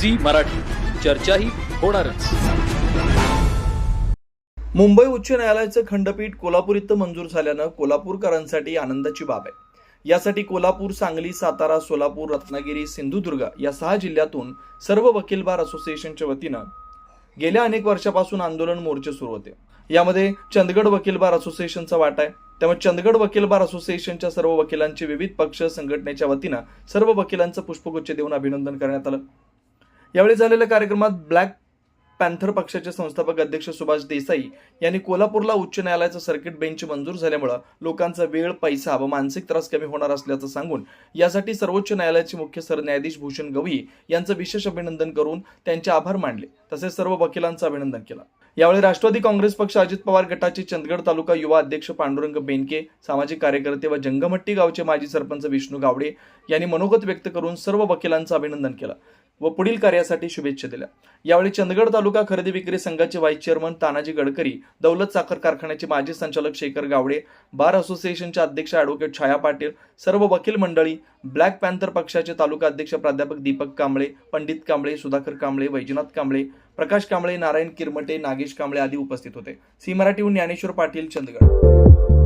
Zee Marathi. चर्चाही होणारच. मुंबई उच्च न्यायालयाचं खंडपीठ कोल्हापूर इथं मंजूर झाल्यानं कोल्हापूरकरांसाठी आनंदाची बाब आहे. यासाठी कोल्हापूर सांगली सातारा सोलापूर रत्नागिरी सिंधुदुर्ग या सहा जिल्ह्यातून सर्व वकील बार असोसिएशनच्या वतीनं गेल्या अनेक वर्षापासून आंदोलन मोर्चे सुरू होते. यामध्ये चंदगड वकील बार असोसिएशनचा वाटा आहे. त्यामुळे चंदगड वकील बार असोसिएशनच्या सर्व वकिलांचे विविध पक्ष संघटनेच्या वतीनं सर्व वकिलांचं पुष्पगुच्छ देऊन अभिनंदन करण्यात आलं. यावेळी झालेल्या कार्यक्रमात ब्लॅक पॅन्थर पक्षाचे संस्थापक अध्यक्ष सुभाष देसाई यांनी कोल्हापूरला उच्च न्यायालयाचं सर्किट बेंच मंजूर झाल्यामुळं लोकांचा वेळ पैसा व मानसिक त्रास कमी होणार असल्याचं सांगून यासाठी सर्वोच्च न्यायालयाचे मुख्य सरन्यायाधीश भूषण गवई यांचं विशेष अभिनंदन करून त्यांचे आभार मानले. तसेच सर्व वकिलांचं अभिनंदन केलं. यावेळी राष्ट्रवादी काँग्रेस पक्ष अजित पवार गटाचे चंदगड तालुका युवा अध्यक्ष पांडुरंग बेनके सामाजिक कार्यकर्ते व जंगमट्टी गावचे माजी सरपंच विष्णू गावडे यांनी मनोगत व्यक्त करून सर्व वकिलांचं अभिनंदन केलं. व पुढील कार्यासाठी शुभेच्छा दिल्या. यावेळी चंदगड तालुका खरेदी विक्री संघाचे व्हाईस चेअरमन तानाजी गडकरी दौलत साखर कारखान्याचे माजी संचालक शेखर गावडे बार असोसिएशनच्या अध्यक्ष ॲडव्होकेट छाया पाटील सर्व वकील मंडळी ब्लॅक पॅन्थर पक्षाचे तालुका अध्यक्ष प्राध्यापक दीपक कांबळे पंडित कांबळे सुधाकर कांबळे वैजनाथ कांबळे प्रकाश कांबळे नारायण किरमटे नागेश कांबळे आदी उपस्थित होते. सी मराठीहून ज्ञानेश्वर पाटील चंदगड.